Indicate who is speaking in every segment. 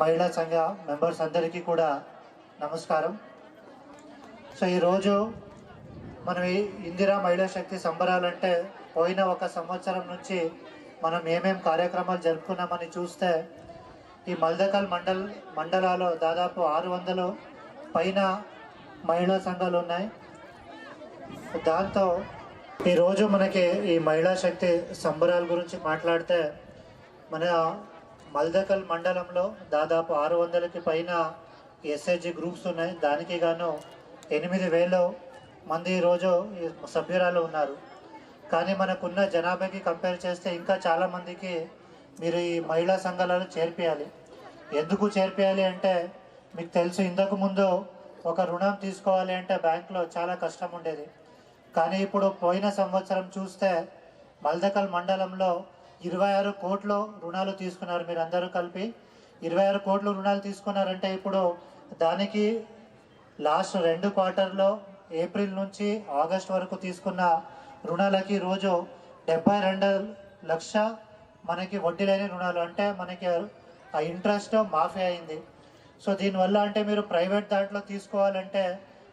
Speaker 1: మహిళా సంఘ మెంబర్స్ అందరికీ కూడా నమస్కారం. సో ఈరోజు మనం ఈ ఇందిరా మహిళా శక్తి సంబరాలంటే పోయిన ఒక సంవత్సరం నుంచి మనం ఏమేం కార్యక్రమాలు జరుపుకున్నామని చూస్తే ఈ మల్దకల్ మండల్ మండలాల్లో దాదాపు ఆరు వందలు పైన మహిళా సంఘాలు ఉన్నాయి. దాంతో ఈరోజు మనకి ఈ మహిళా శక్తి సంబరాల గురించి మాట్లాడితే మన మల్దకల్ మండలంలో దాదాపు ఆరు వందలకి పైన ఎస్ఐజి గ్రూప్స్ ఉన్నాయి. దానికి గాను ఎనిమిది వేల మంది ఈరోజు సభ్యురాలు ఉన్నారు. కానీ మనకున్న జనాభాకి కంపేర్ చేస్తే ఇంకా చాలామందికి మీరు ఈ మహిళా సంఘాలను చేర్పియాలి. ఎందుకు చేర్పియాలి అంటే మీకు తెలుసు ఇంతకు ముందు ఒక రుణం తీసుకోవాలి అంటే బ్యాంకులో చాలా కష్టం ఉండేది. కానీ ఇప్పుడు పోయిన సంవత్సరం చూస్తే మల్దకల్ మండలంలో ఇరవై ఆరు కోట్లు రుణాలు తీసుకున్నారు మీరు అందరూ కలిపి. ఇరవై ఆరు కోట్లు రుణాలు తీసుకున్నారంటే ఇప్పుడు దానికి లాస్ట్ రెండు క్వార్టర్లో ఏప్రిల్ నుంచి ఆగస్ట్ వరకు తీసుకున్న రుణాలకి రోజు డెబ్బై రెండు లక్ష మనకి వడ్డీ లేని రుణాలు. అంటే మనకి ఆ ఇంట్రెస్ట్ మాఫీ అయింది. సో దీనివల్ల అంటే మీరు ప్రైవేట్ దాంట్లో తీసుకోవాలంటే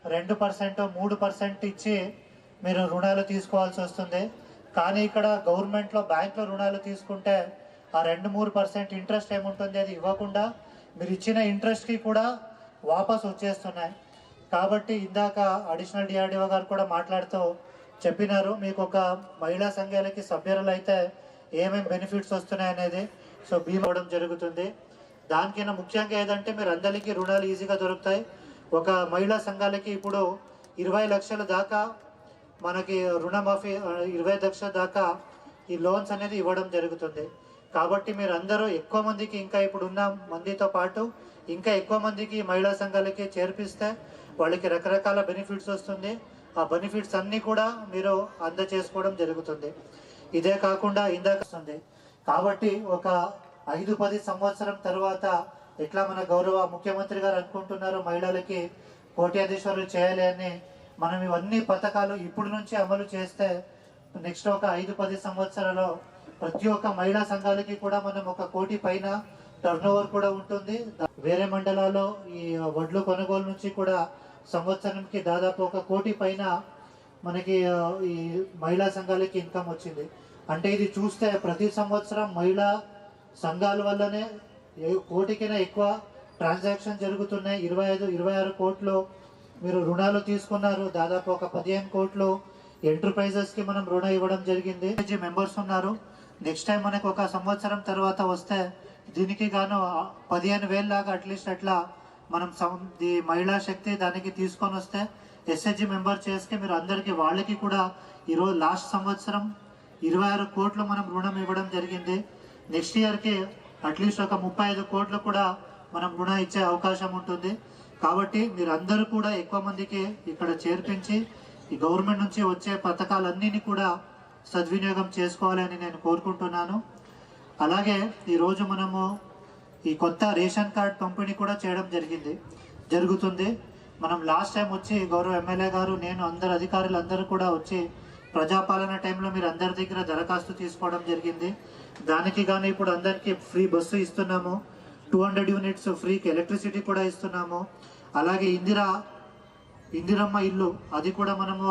Speaker 1: రెండు పర్సెంట్ మూడు పర్సెంట్ ఇచ్చి మీరు రుణాలు తీసుకోవాల్సి వస్తుంది. కానీ ఇక్కడ గవర్నమెంట్లో బ్యాంకులో రుణాలు తీసుకుంటే ఆ రెండు మూడు పర్సెంట్ ఇంట్రెస్ట్ ఏముంటుంది? అది ఇవ్వకుండా మీరు ఇచ్చిన ఇంట్రెస్ట్కి కూడా వాపస్ వచ్చేస్తున్నాయి. కాబట్టి ఇందాక అడిషనల్ డిఆర్డిఓ గారు కూడా మాట్లాడుతూ చెప్పినారు మీకు ఒక మహిళా సంఘాలకి సభ్యులు అయితే ఏమేమి బెనిఫిట్స్ వస్తున్నాయి అనేది. సో బీమా ఇవ్వడం జరుగుతుంది. దానికైనా ముఖ్యంగా ఏదంటే మీరు అందరికీ రుణాలు ఈజీగా దొరుకుతాయి. ఒక మహిళా సంఘాలకి ఇప్పుడు ఇరవై లక్షల దాకా మనకి రుణమాఫీ ఇరవై లక్షల దాకా ఈ లోన్స్ అనేది ఇవ్వడం జరుగుతుంది. కాబట్టి మీరు అందరూ ఎక్కువ మందికి ఇంకా ఇప్పుడు ఉన్న మందితో పాటు ఇంకా ఎక్కువ మందికి మహిళా సంఘాలకి చేర్పిస్తే వాళ్ళకి రకరకాల బెనిఫిట్స్ వస్తుంది. ఆ బెనిఫిట్స్ అన్నీ కూడా మీరు అందచేసుకోవడం జరుగుతుంది. ఇదే కాకుండా ఇందాక వస్తుంది. కాబట్టి ఒక ఐదు పది సంవత్సరం తర్వాత ఎట్లా మన గౌరవ ముఖ్యమంత్రి గారు అనుకుంటున్నారో మహిళలకి కోట్యాధీశ్వరులు చేయాలి అని మనం ఇవన్నీ పథకాలు ఇప్పుడు నుంచి అమలు చేస్తే నెక్స్ట్ ఒక ఐదు పది సంవత్సరాలలో ప్రతి ఒక్క మహిళా సంఘాలకి కూడా మనం ఒక కోటి పైన టర్న్ ఓవర్ కూడా ఉంటుంది. వేరే మండలాల్లో ఈ వడ్లు కొనుగోలు నుంచి కూడా సంవత్సరంకి దాదాపు ఒక కోటి పైన మనకి ఈ మహిళా సంఘాలకి ఇన్కమ్ వచ్చింది. అంటే ఇది చూస్తే ప్రతి సంవత్సరం మహిళా సంఘాల వల్లనే కోటికైనా ఎక్కువ ట్రాన్సాక్షన్ జరుగుతున్నాయి. ఇరవై ఐదు ఇరవై ఆరు కోట్లు మీరు రుణాలు తీసుకున్నారు. దాదాపు ఒక పదిహేను కోట్లు ఎంటర్ప్రైజెస్కి మనం రుణం ఇవ్వడం జరిగింది. మెంబర్స్ ఉన్నారు. నెక్స్ట్ టైం మనకు ఒక సంవత్సరం తర్వాత వస్తే దీనికి గాను పదిహేను వేలు లాగా అట్లీస్ట్ అట్లా మనం ది మహిళా శక్తి దానికి తీసుకొని వస్తే ఎస్హెచ్జి మెంబర్ చేస్తే మీరు అందరికీ వాళ్ళకి కూడా ఈరోజు లాస్ట్ సంవత్సరం ఇరవై ఆరు కోట్లు మనం రుణం ఇవ్వడం జరిగింది. నెక్స్ట్ ఇయర్కి అట్లీస్ట్ ఒక ముప్పై ఐదు కోట్లు కూడా మనం రుణం ఇచ్చే అవకాశం ఉంటుంది. కాబట్టి మీరందరూ కూడా ఎక్కువ మందికి ఇక్కడ చేర్పించి ఈ గవర్నమెంట్ నుంచి వచ్చే పథకాలన్నీ కూడా సద్వినియోగం చేసుకోవాలని నేను కోరుకుంటున్నాను. అలాగే ఈరోజు మనము ఈ కొత్త రేషన్ కార్డ్ పంపిణీ కూడా చేయడం జరిగింది జరుగుతుంది. మనం లాస్ట్ టైం వచ్చి గౌరవ ఎమ్మెల్యే గారు నేను అందరు అధికారులు అందరూ కూడా వచ్చి ప్రజాపాలన టైంలో మీరు అందరి దగ్గర దరఖాస్తు తీసుకోవడం జరిగింది. దానికి కానీ ఇప్పుడు అందరికీ ఫ్రీ బస్సు ఇస్తున్నాము. టూ హండ్రెడ్ యూనిట్స్ ఫ్రీకి ఎలక్ట్రిసిటీ కూడా ఇస్తున్నాము. అలాగే ఇందిరా ఇందిరమ్మ ఇల్లు అది కూడా మనము